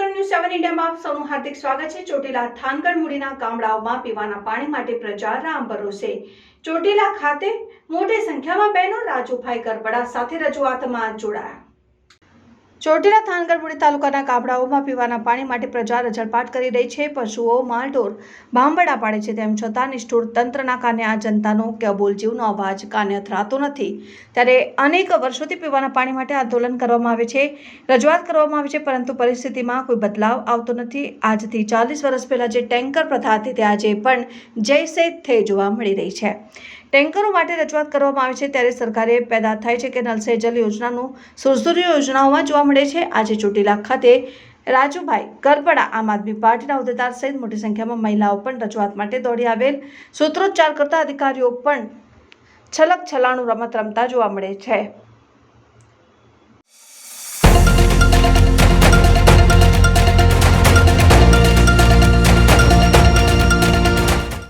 Welcome news સેવન ઇન્ડિયામાં આપ સૌનું હાર્દિક સ્વાગત છે. ચોટીલા થાનગઢ પીવાના પાણી માટે પ્રજા રામ ભરોસે. ચોટીલા ખાતે મોટી સંખ્યામાં બહેનો રાજુભાઈ કરપડા સાથે રજૂઆતમાં જોડાયા. ચોટીલા થાનગઢ તાલુકાના ગામડાઓમાં પીવાના પાણી માટે પ્રજા રજળપાટ કરી રહી છે. પશુઓ માલઢોર ભાંભડા પાડે છે તેમ છતાં નિષ્ઠુર તંત્રના કારણે આ જનતાનો કે અબોલ જીવનો અવાજ, કાને અથડાતો નથી. ત્યારે અનેક વર્ષોથી પીવાના પાણી માટે આંદોલન કરવામાં આવે છે, રજૂઆત કરવામાં આવે છે, પરંતુ પરિસ્થિતિમાં કોઈ બદલાવ આવતો નથી. આજથી ચાલીસ વર્ષ પહેલાં જે ટેન્કર પ્રથા હતી, તે આજે પણ જૈસે થે જોવા મળી રહી છે. ટેન્કરો માટે રજૂઆત કરવામાં આવે છે ત્યારે સરકારે પેદા થાય છે કે નલ જલ યોજનાનું સુરસુરી યોજનાઓમાં જોવા મળે છે. આજે ચોટીલા ખાતે રાજુભાઈ કરપડા આમ આદમી પાર્ટીના હોદ્દેદાર સહિત મોટી સંખ્યામાં મહિલાઓ પણ રજૂઆત માટે દોડી આવેલ. સૂત્રોચ્ચાર કરતા અધિકારીઓ પણ છલક છલાણું રમત રમતા જોવા મળે છે.